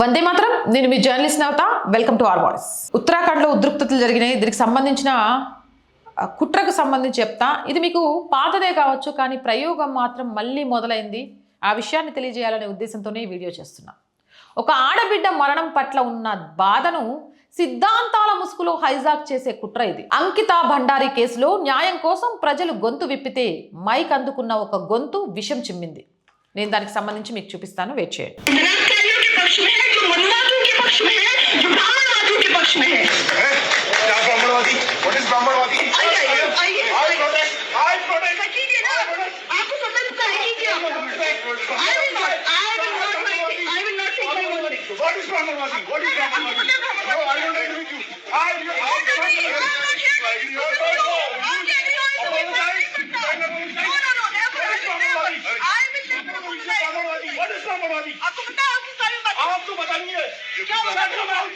వందే మాత్రం. నేను మీ journalist Navata. Welcome to R Voice. ఉత్తరాఖండ్లో ఉద్రిక్తతలు జరిగినాయి. దీనికి సంబంధించిన కుట్రకు సంబంధించి చెప్తా. ఇది మీకు పాతదే కావచ్చు కానీ ప్రయోగం మాత్రం మళ్ళీ మొదలైంది. ఆ విషయాన్ని తెలియజేయాలనే ఉద్దేశంతోనే ఈ వీడియో చేస్తున్నా. ఒక ఆడబిడ్డ మరణం పట్ల ఉన్న బాధను సిద్ధాంతాల ముసుగులో హైజాక్ చేసే కుట్ర ఇది. అంకిత భండారి కేసులో న్యాయం కోసం ప్రజలు గొంతు విప్పితే మైక్ అందుకున్న ఒక గొంతు విషం చిమ్మింది. నేను దానికి సంబంధించి మీకు చూపిస్తాను. వెయిట్ చేయండి. हिंदुवादियों के पक्ष में है जो ब्राह्मणवादियों के पक्ष में है क्या ब्राह्मणवादी व्हाट इज़ ब्राह्मणवादी What is Brahmanwadi? What is Brahmanwadi? No, I don't agree with you. I, I, I, I, I, I, I, क्या Shut बताइए? your mouth.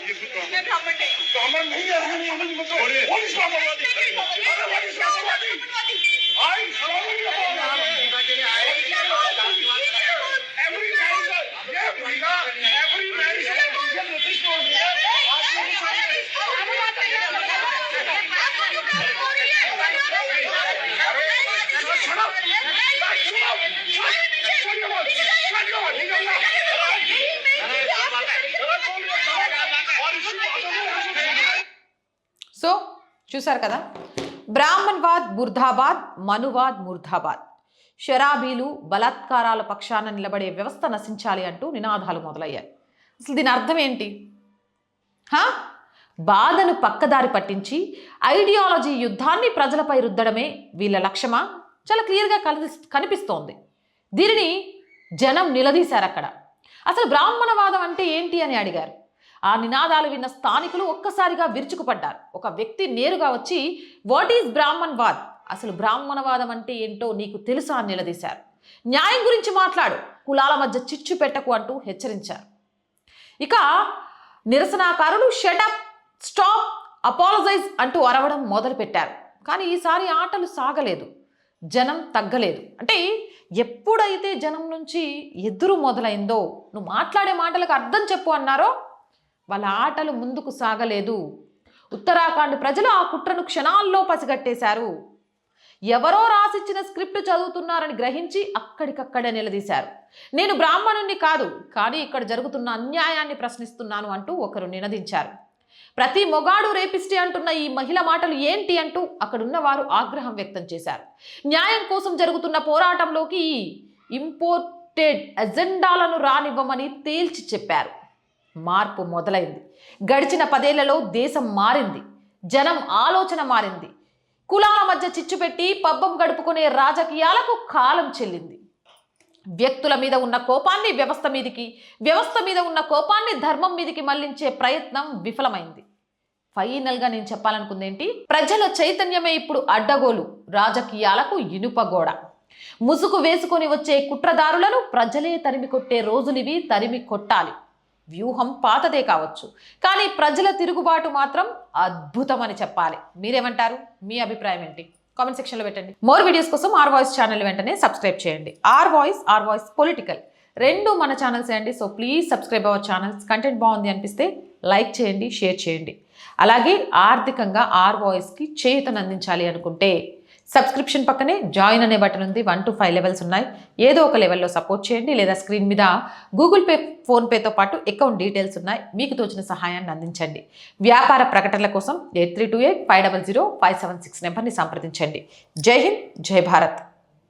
मैं ब्राह्मण नहीं हूँ। ब्राह्मण नहीं है हम हम मतलब What is Brahmanwadi? नहीं, नहीं, नहीं, अरे, What is Brahmanwadi? ब्राह्मणवादी। I strongly Every man is a yeah, Priya, every man is a Christian British was here. आप लोगों को सामने Shut up! Shut up! Shut your So చూసారు కదా? బ్రాహ్మణ్వాద్ బుర్ధాబాద్ మనువాద్ ముర్ధాబాద్ షరాబీలు బలాత్కారాల పక్షాన నిలబడే వ్యవస్థ నశించాలి అంటూ నినాదాలు మొదలయ్యాయి. అసలు దీని అర్థం ఏంటి? హా? బాధను పక్కదారి పట్టించి ఐడియాలజీ యుద్ధాన్ని ప్రజలపై రుద్దడమే వీళ్ళ లక్ష్యమా? చాలా క్లియర్గా కలి కనిపిస్తోంది. దీనిని జనం నిలదీశారు అక్కడ అసలు బ్రాహ్మణవాదం అంటే ఏంటి అని అడిగారు. ఆ నినాదాలు విన్న స్థానికులు ఒక్కసారిగా విరుచుకుపడ్డారు. ఒక వ్యక్తి నేరుగా వచ్చి వాట్ ఈజ్ బ్రాహ్మణ్వాద్ అసలు బ్రాహ్మణవాదం అంటే ఏంటో నీకు తెలుసా? అని నిలదీశారు. న్యాయం గురించి మాట్లాడు. కులాల మధ్య చిచ్చు పెట్టకు అంటూ హెచ్చరించారు. ఇక నిరసనకారులు షటప్ స్టాప్ అపాలజైజ్ అంటూ అరవడం మొదలుపెట్టారు. కానీ ఈసారి ఆటలు సాగలేదు. జనం తగ్గలేదు. అంటే ఎప్పుడైతే జనం నుంచి ఎదురు మొదలైందో నువ్వు మాట్లాడే మాటలకు అర్థం చెప్పు అన్నారో వాళ్ళ ఆటలు ముందుకు సాగలేదు. ఉత్తరాఖండ్ ప్రజలు ఆ కుట్రను క్షణాల్లో పసిగట్టేశారు. ఎవరో రాసిచ్చిన స్క్రిప్ట్ చదువుతున్నారని గ్రహించి అక్కడికక్కడే నిలదీశారు. నేను బ్రాహ్మణుణ్ణి కాదు కానీ ఇక్కడ జరుగుతున్న అన్యాయాన్ని ప్రశ్నిస్తున్నాను అంటూ ఒకరు నినదించారు. ప్రతి మొగాడు రేపిస్టే అంటున్న ఈ మహిళ మాటలు ఏంటి అంటూ అక్కడున్న వారు ఆగ్రహం వ్యక్తం చేశారు. న్యాయం కోసం జరుగుతున్న పోరాటంలోకి ఇంపోర్టెడ్ ఎజెండాలను రానివ్వమని తేల్చి చెప్పారు. మార్పు మొదలైంది. గడిచిన పదేళ్ళలో దేశం మారింది. జనం ఆలోచన మారింది. కులాల మధ్య చిచ్చు పెట్టి పబ్బం గడుపుకునే రాజకీయాలకు కాలం చెల్లింది. వ్యక్తుల మీద ఉన్న కోపాన్ని వ్యవస్థ మీదికి వ్యవస్థ మీద ఉన్న కోపాన్ని ధర్మం మీదికి మళ్ళించే ప్రయత్నం విఫలమైంది. ఫైనల్గా నేను చెప్పాలనుకుంది ఏంటి? ప్రజల చైతన్యమే ఇప్పుడు అడ్డగోలు. రాజకీయాలకు ఇనుపగోడ ముసుగు వేసుకొని వచ్చే కుట్రదారులను ప్రజలే తరిమి కొట్టే రోజులివి తరిమి కొట్టాలి. వ్యూహం పాతదే కావచ్చు. కానీ ప్రజల తిరుగుబాటు మాత్రం అద్భుతం అని చెప్పాలి. మీరేమంటారు? మీ అభిప్రాయం ఏంటి? కామెంట్ సెక్షన్లో పెట్టండి. మోర్ వీడియోస్ కోసం ఆర్ వాయిస్ ఛానల్ వెంటనే సబ్స్క్రైబ్ చేయండి. R Voice R Voice political. రెండు మన ఛానల్స్ అండి. So please subscribe our channels content బాగుంది అనిపిస్తే లైక్ చేయండి షేర్ చేయండి. అలాగే ఆర్థికంగా ఆర్ వాయిస్కి చేయుతను అందించాలి అనుకుంటే సబ్స్క్రిప్షన్ పక్కనే జాయిన్ అనే బటన్ ఉంది. వన్ టు ఫైవ్ లెవెల్స్ ఉన్నాయి. ఏదో ఒక లెవెల్లో సపోర్ట్ చేయండి. లేదా స్క్రీన్ మీద గూగుల్ పే ఫోన్పేతో పాటు అకౌంట్ డీటెయిల్స్ ఉన్నాయి. మీకు తోచిన సహాయాన్ని అందించండి. వ్యాపార ప్రకటనల కోసం eight three two eight five double zero five seven six నెంబర్ని సంప్రదించండి. జై హింద్ జై భారత్.